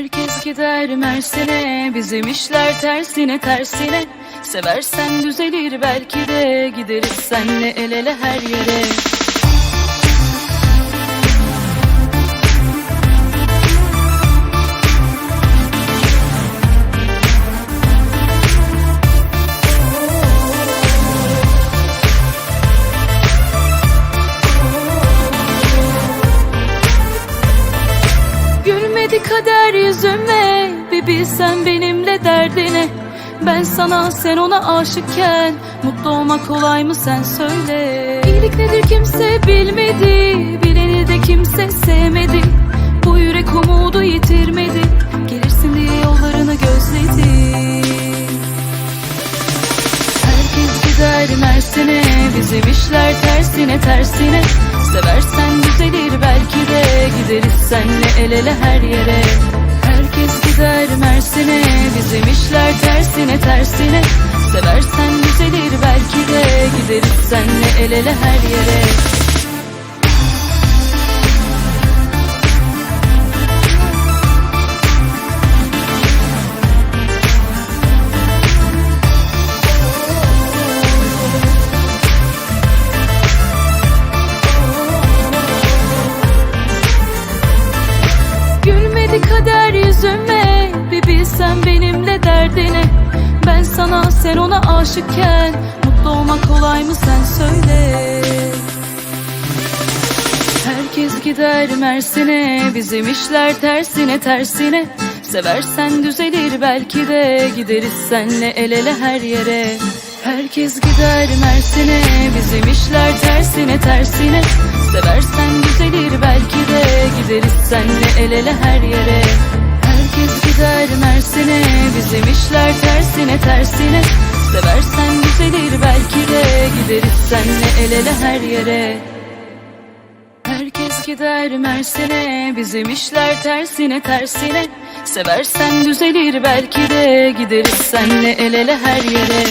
Herkes gider Mersin'e Bizim işler tersine tersine. Seversen düzelir belki de Gideriz senle el ele her yere Kader yüzüme. Bir bilsen benimle derdine. Ben sana sen ona aşıkken Mutlu olmak kolay mı sen söyle. İyilik nedir kimse bilmedi Bileni de kimse sevmedi. Bu yürek umudu yitirmedi Gelirsin diye yollarını gözledi. Herkes gider Mersin'e Bizim işler tersine tersine Seversen düzelir belki de Gideriz senle el ele her yere. Herkes gider Mersin'e Bizim işler tersine tersine. Seversen düzelir belki de Gideriz senle el ele her yere derdine. Ben sana sen ona aşıkken Mutlu olmak kolay mı sen söyle. Herkes gider Mersin'e Bizim işler tersine tersine. Seversen düzelir belki de Gideriz senle el ele her yere. Herkes gider Mersin'e Bizim işler tersine tersine. Seversen düzelir belki de Gideriz senle el ele her Gideriz senle el ele her yere. Herkes gider Mersin'e Bizim işler tersine tersine. Seversen düzelir belki de Gideriz senle el ele her yere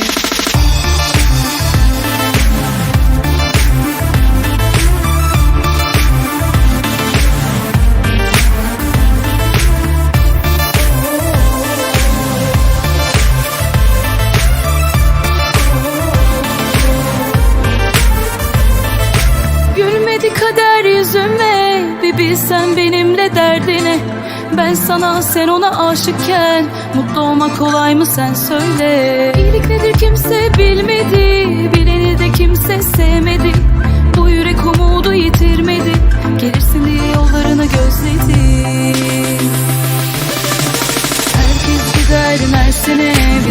kader yüzüme. Bir bilsen benimle derdine Ben sana sen ona aşıkken Mutlu olmak kolay mı sen söyle. İyilik nedir kimse bilmedi. Bileni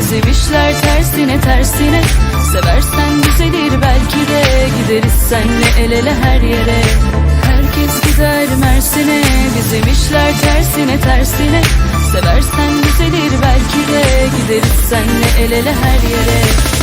Mersin'e Bizim işler tersine tersine. Seversen düzelir belki de Gideriz senle el ele her yere. Herkes gider Mersin'e Bizim işler tersine tersine. Seversen düzelir belki de Gideriz senle el ele her yere